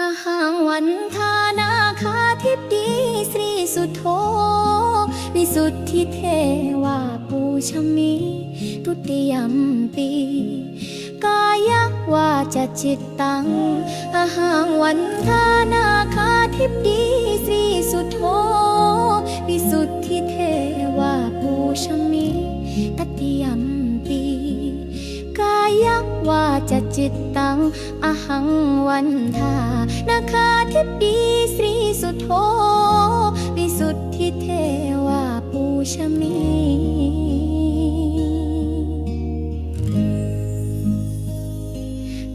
อาหังวันทานาคาทิพดีสรีสุโธวิสุทธิเทวาปูชมีทุติยมปีกายวาจจิตตังอาหังวันทานาคา กากว่าจะจิตตัง อหังวันทานาคาทิปีสรีสุโธวิสุทธิเทวาปูชมี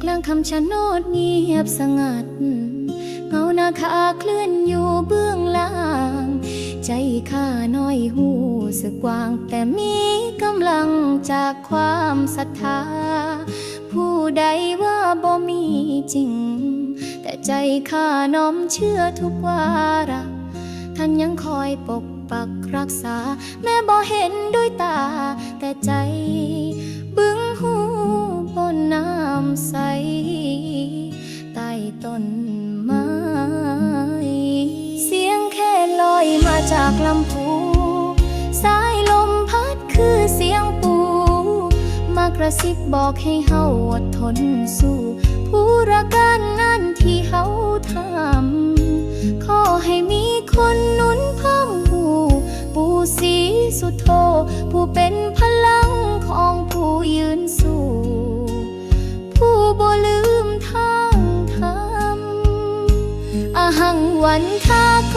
กลางคำชะโนดเงียบสงัด เงานาคาเคลื่อนอยู่เบื้องล่าง ใจข้าน้อยหูสึกกว้าง แต่มีกำลังจากความศรัทธา ผู้ใดว่าบ่มีจริง แต่ใจข้าน้อมเชื่อทุกวาระท่านยังคอยปกปักรักษา แม้บ่เห็นด้วยตา แต่ใจบึ้งหูบนน้ำใสใต้ต้น ลำพูสายลมพัดคือเสียงปู มากระซิบบอกให้เฮาอดทนสู้ ผู้รักกันนั่นที่เฮาทำขอให้มีคนนุนพร้อปูปูสีสุโธผู้เป็นพลังของผู้ยืนสู้ ผู้บ่ลืมทางทำอหังวันทาข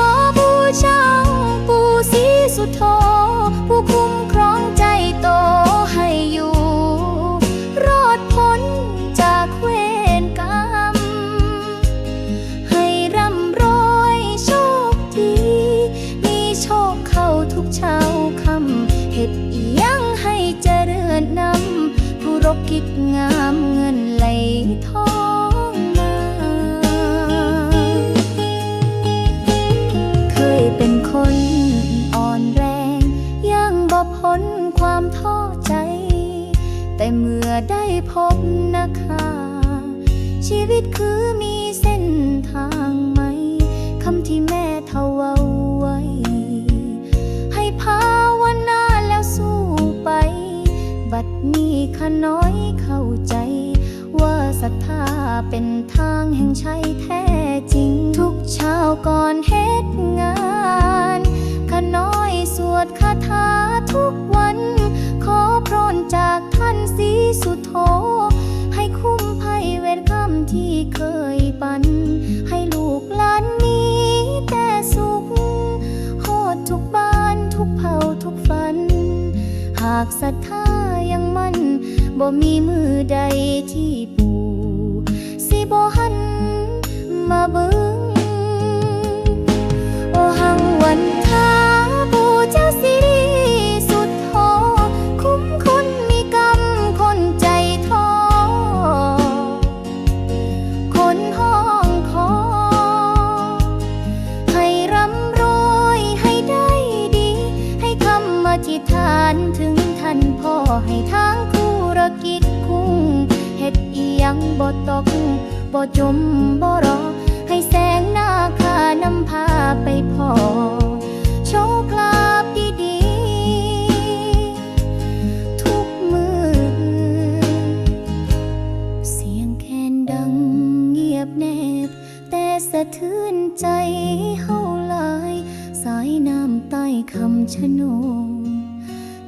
ำผู้รบกิจงามเงินไหลทองมา เคยเป็นคนอ่อนแรง ยังบ่พ้นความท้อใจ แต่เมื่อได้พบนะคะชีวิตคือมีเส้นทางไหม คำที่แม่เท่าไว้ ให้ภาวนาแล้วสู้ไป บัดนี้ขนอ ศรัทธาเป็นทางแห่งชัยแท้จริง ทุกเช้าก่อนเฮ็ดงานข้าน้อยสวดคาถาทุกวัน ขอพรจากท่านสีสุโธให้คุ้มภัยเวรกรรมที่เคยปัน ให้ลูกหลานมีแต่สุขโหดทุกบ้านทุกเผ่าทุกฝัน หากศรัทธายังมั่นบ่มีมือใดที่ป บ่หันมาเบิ่ บ่จมบ่รอ ให้แสงหน้าคานำพาไปพอ โชคลาภดีๆ ทุกมือ เสียงแคนดังเงียบแนบ แต่สะเทือนใจเฮาลาย สายน้ำใต้คำชะโน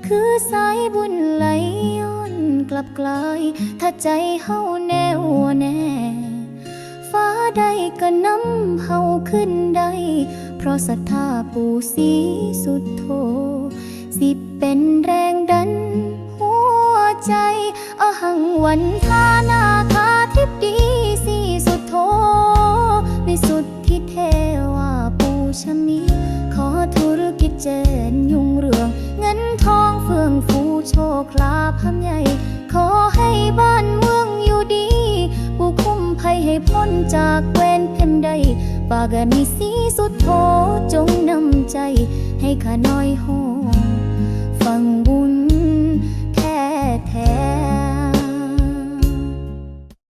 คือสายบุญไหลย้อนกลับกลาย ถ้าใจเฮาแน่วแน่ ฟ้าใดก็นำเฮาขึ้นได้ เพราะศรัทธาปู่ศรีสุดโท สิเป็นแรงดันหัวใจ อหังวันทานาคาทิพดีสีสุดโทวิสุดทธิเทวาปูชมี ขอธุรกิจเจนยุ่งเรือง เงินทองเฟื่องฟูโชคลาภใหญ่ นจากเวนเพ่นใด ปากนิสีสุดโทจงนำใจ ให้ข้าน้อยหอ